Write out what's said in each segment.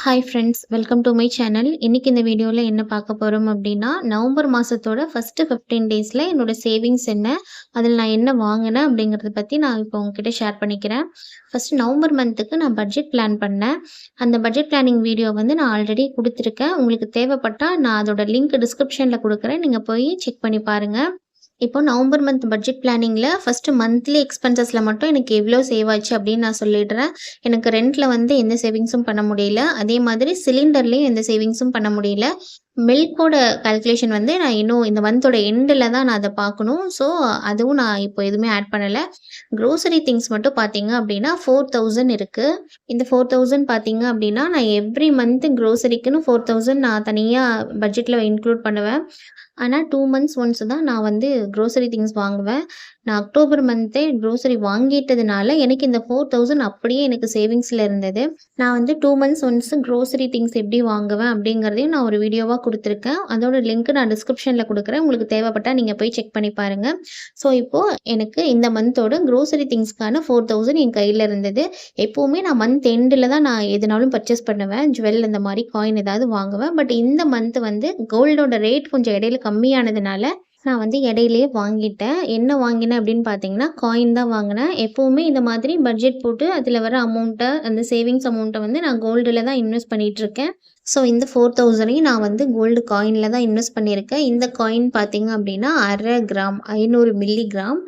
Hi friends welcome to my channel இன்றைக்கி இந்த வீடியோவில் என்ன பார்க்க போகிறோம் அப்படின்னா நவம்பர் மாதத்தோட ஃபஸ்ட்டு ஃபிஃப்டீன் டேஸில் என்னோட சேவிங்ஸ் என்ன அதில் நான் என்ன வாங்கினேன் அப்படிங்கிறத பற்றி நான் இப்போ உங்ககிட்ட ஷேர் பண்ணிக்கிறேன். ஃபஸ்ட்டு நவம்பர் மந்த்துக்கு நான் பட்ஜெட் பிளான் பண்ணேன். அந்த பட்ஜெட் பிளானிங் வீடியோ வந்து நான் ஆல்ரெடி கொடுத்துருக்கேன். உங்களுக்கு தேவைப்பட்டால் நான் அதோட லிங்க் டிஸ்கிரிப்ஷனில் கொடுக்குறேன். நீங்கள் போய் செக் பண்ணி பாருங்கள் இப்போ நவம்பர் மந்த் பட்ஜெட் பிளானிங்கில் ஃபஸ்ட்டு மந்த்லி எக்ஸ்பென்சஸில் மட்டும் எனக்கு எவ்வளோ சேவ் ஆச்சு அப்படின்னு நான் சொல்லிடுறேன். எனக்கு ரெண்டில் வந்து எந்த சேவிங்ஸும் பண்ண முடியல. அதே மாதிரி சிலிண்டர்லேயும் எந்த சேவிங்ஸும் பண்ண முடியல. மில்கோட கால்குலேஷன் வந்து நான் இன்னும் இந்த மந்தோட எண்டில் தான் நான் அதை பார்க்கணும். ஸோ அதுவும் நான் இப்போ எதுவுமே ஆட் பண்ணலை. க்ரோசரி திங்ஸ் மட்டும் பார்த்தீங்க அப்படின்னா ஃபோர் தௌசண்ட் இருக்குது இந்த ஃபோர் தௌசண்ட் பார்த்தீங்க அப்படின்னா நான் எவ்ரி மந்த்து க்ரோசரிக்குன்னு ஃபோர் தௌசண்ட் நான் தனியாக பட்ஜெட்டில் இன்க்ளூட் பண்ணுவேன். ஆனால் டூ மந்த்ஸ் ஒன்ஸ் தான் நான் வந்து க்ரோசரி திங்ஸ் வாங்குவேன். நான் அக்டோபர் மந்த்தே க்ரோசரி வாங்கிட்டதுனால எனக்கு இந்த ஃபோர் தௌசண்ட் அப்படியே எனக்கு சேவிங்ஸில் இருந்தது. நான் வந்து two months once grocery things எப்படி வாங்குவேன் அப்படிங்கிறதையும் நான் ஒரு வீடியோவாக கொடுத்துருக்கேன். அதோட லிங்க் நான் டிஸ்கிரிப்ஷனில் கொடுக்குறேன். உங்களுக்கு தேவைப்பட்டால் நீங்கள் போய் செக் பண்ணி பாருங்கள் ஸோ இப்போது எனக்கு இந்த மந்தோட க்ரோசரி திங்ஸ்க்கான ஃபோர் தௌசண்ட் என் கையில் இருந்தது. எப்போவுமே நான் மந்த் எண்டில் தான் நான் எதுனாலும் பர்ச்சேஸ் பண்ணுவேன். ஜுவல் இந்த மாதிரி காயின் ஏதாவது வாங்குவேன். பட் இந்த மந்த் வந்து கோல்டோட ரேட் கொஞ்சம் இடையில கம்மியானதுனால நான் வந்து இடையிலேயே வாங்கிட்டேன். என்ன வாங்கினேன் அப்படின்னு பார்த்தீங்கன்னா காயின் தான் வாங்கினேன். எப்போவுமே இந்த மாதிரி பட்ஜெட் போட்டு அதில் வர அமௌண்ட்டை அந்த சேவிங்ஸ் அமௌண்ட்டை வந்து நான் கோல்டில் தான் இன்வெஸ்ட் பண்ணிகிட்ருக்கேன் ஸோ இந்த ஃபோர் தௌசண்டையும் நான் வந்து கோல்டு காயினில் தான் இன்வெஸ்ட் பண்ணியிருக்கேன். இந்த காயின் பார்த்தீங்க அப்படின்னா அரை கிராம் ஐநூறு மில்லி கிராம்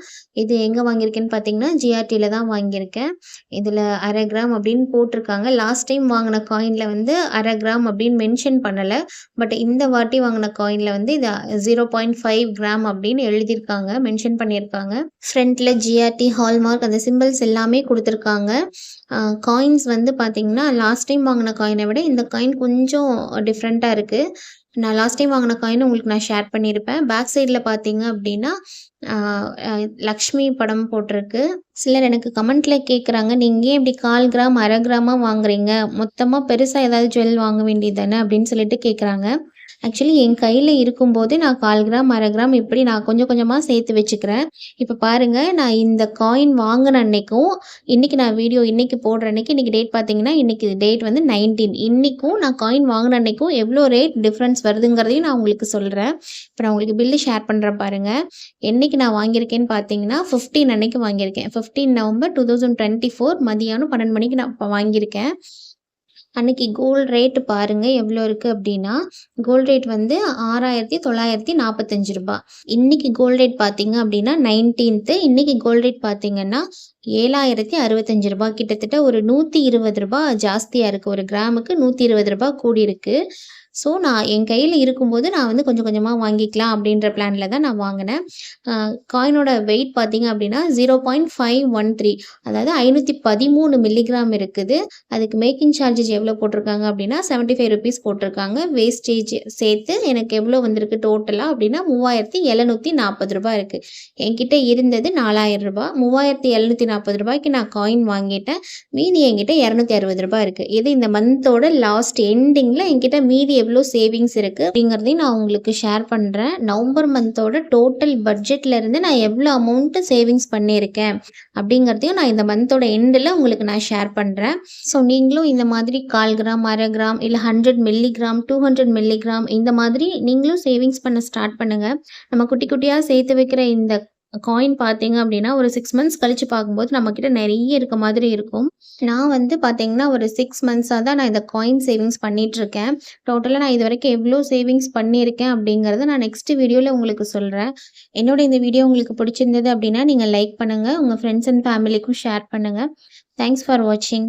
இது எங்கே வாங்கியிருக்கேன்னு பார்த்தீங்கன்னா ஜிஆர்டியில் தான் வாங்கியிருக்கேன். இதில் அரை கிராம் அப்படின்னு போட்டிருக்காங்க. லாஸ்ட் டைம் வாங்கின காயினில் வந்து அரை கிராம் அப்படின்னு மென்ஷன் பண்ணலை. பட் இந்த வாட்டி வாங்கின காயினில் வந்து இது ஜீரோ பாயிண்ட் ஃபைவ் கிராம் அப்படின்னு எழுதியிருக்காங்க. மென்ஷன் பண்ணியிருக்காங்க. ஃப்ரண்ட்டில் ஜிஆர்டி ஹால்மார்க் அந்த சிம்பிள்ஸ் எல்லாமே கொடுத்துருக்காங்க. காயின்ஸ் வந்து பார்த்தீங்கன்னா லாஸ்ட் டைம் வாங்கின காயினை விட இந்த காயின் கொஞ்சம் கொஞ்சம் டிஃப்ரெண்ட்டாக இருக்குது நான் லாஸ்ட் டைம் வாங்கின காயின் உங்களுக்கு நான் ஷேர் பண்ணியிருப்பேன். பேக் சைடில் பார்த்தீங்க அப்படின்னா லக்ஷ்மி படம் போட்டிருக்கு. சிலர் எனக்கு கமெண்ட்டில் கேட்குறாங்க நீங்கள் ஏன் இப்படி கால் கிராம் அரை கிராமாக வாங்குறீங்க? மொத்தமாக பெருசாக ஏதாவது ஜுவல் வாங்க வேண்டியது தானே? அப்படின்னு சொல்லிட்டு கேட்குறாங்க ஆக்சுவலி என் கையில் இருக்கும்போது நான் கால் கிராம் அரை கிராம் இப்படி நான் கொஞ்சம் கொஞ்சமாக சேர்த்து வச்சுக்கிறேன். இப்போ பாருங்கள் நான் இந்த காயின் வாங்கின அன்னைக்கும் இன்றைக்கி நான் வீடியோ இன்றைக்கி போடுற அன்னைக்கு இன்றைக்கி டேட் பார்த்தீங்கன்னா இன்றைக்கி டேட் வந்து நைன்டீன் இன்றைக்கும் நான் காயின் வாங்கின அன்னைக்கும் எவ்வளோ ரேட் டிஃப்ரென்ஸ் வருதுங்கிறதையும் நான் உங்களுக்கு சொல்கிறேன் இப்போ நான் உங்களுக்கு பில்லு ஷேர் பண்ணுறேன் பாருங்கள் என்றைக்கு நான் வாங்கியிருக்கேன்னு பார்த்தீங்கன்னா ஃபிஃப்டீன் அன்னைக்கு வாங்கியிருக்கேன். Fifteen November two thousand twenty four மதியானம் பன்னெண்டு மணிக்கு நான் இப்போ வாங்கியிருக்கேன். அன்னைக்கு கோல்டு ரேட்டு பாருங்கள் எவ்வளோ இருக்குது அப்படின்னா கோல்டு ரேட் வந்து ஆறாயிரத்தி தொள்ளாயிரத்தி நாற்பத்தஞ்சு ரூபாய். இன்னைக்கு கோல்டு ரேட் பார்த்தீங்க அப்படின்னா நைன்டீன்த்து இன்னைக்கு கோல்டு ரேட் பார்த்தீங்கன்னா ஏழாயிரத்தி அறுபத்தஞ்சு ரூபாய். கிட்டத்தட்ட ஒரு நூற்றி இருபது ரூபாய் ஜாஸ்தியாக இருக்குது ஒரு கிராமுக்கு நூற்றி இருபது ரூபாய் கூடி ஸோ நான் என் கையில் இருக்கும்போது நான் வந்து கொஞ்சம் கொஞ்சமாக வாங்கிக்கலாம் அப்படின்ற பிளானில் தான் நான் வாங்கினேன். காயினோட வெயிட் பார்த்தீங்க அப்படின்னா zero point five one three அதாவது ஐநூற்றி பதிமூணு மில்லிகிராம் இருக்குது. அதுக்கு மேக்கிங் சார்ஜஸ் எவ்வளோ போட்டிருக்காங்க அப்படின்னா செவன்ட்டி ஃபைவ் ருபீஸ் போட்டிருக்காங்க. வேஸ்டேஜ் சேர்த்து எனக்கு எவ்வளோ வந்திருக்கு டோட்டலாக அப்படின்னா மூவாயிரத்தி எழுநூற்றி நாற்பது ரூபாய் இருக்குது என்கிட்ட இருந்தது நாலாயிரம் ரூபாய். மூவாயிரத்தி எழுநூற்றி நாற்பது ரூபாய்க்கு நான் காயின் வாங்கிட்டேன். மீதி என்கிட்ட இரநூத்தி அறுபது ரூபாய் இருக்குது இது இந்த மந்தோட லாஸ்ட் எண்டிங்கில் என்கிட்ட மீதி எவ்வளோ சேவிங்ஸ் இருக்குது அப்படிங்கிறதையும் நான் உங்களுக்கு ஷேர் பண்ணுறேன் நவம்பர் மந்தோட டோட்டல் பட்ஜெட்லேருந்து நான் எவ்வளோ அமௌண்ட்டு சேவிங்ஸ் பண்ணியிருக்கேன் அப்படிங்கிறதையும் நான் இந்த மந்தோட எண்டில் உங்களுக்கு நான் ஷேர் பண்ணுறேன் ஸோ நீங்களும் இந்த மாதிரி கால் கிராம் அரை கிராம் இல்லை hundred milligram two hundred milligram இந்த மாதிரி நீங்களும் சேவிங்ஸ் பண்ண ஸ்டார்ட் பண்ணுங்கள் நம்ம குட்டி குட்டியாக சேர்த்து வைக்கிற இந்த காயின் பார்த்தீங்க அப்படின்னா ஒரு சிக்ஸ் மந்த்ஸ் கழித்து பார்க்கும்போது நம்மக்கிட்ட நிறைய இருக்க மாதிரி இருக்கும். நான் வந்து பார்த்தீங்கன்னா ஒரு சிக்ஸ் மந்த்ஸாக தான் நான் இந்த காயின் சேவிங்ஸ் பண்ணிகிட்ருக்கேன் டோட்டலாக நான் இது வரைக்கும் எவ்வளோ சேவிங்ஸ் பண்ணியிருக்கேன் அப்படிங்கிறத நான் நெக்ஸ்ட் வீடியோவில் உங்களுக்கு சொல்கிறேன் என்னோட இந்த வீடியோ உங்களுக்கு பிடிச்சிருந்தது அப்படின்னா நீங்கள் லைக் பண்ணுங்கள் உங்கள் ஃப்ரெண்ட்ஸ் அண்ட் ஃபேமிலிக்கும் ஷேர் பண்ணுங்கள் தேங்க்ஸ் ஃபார் வாட்சிங்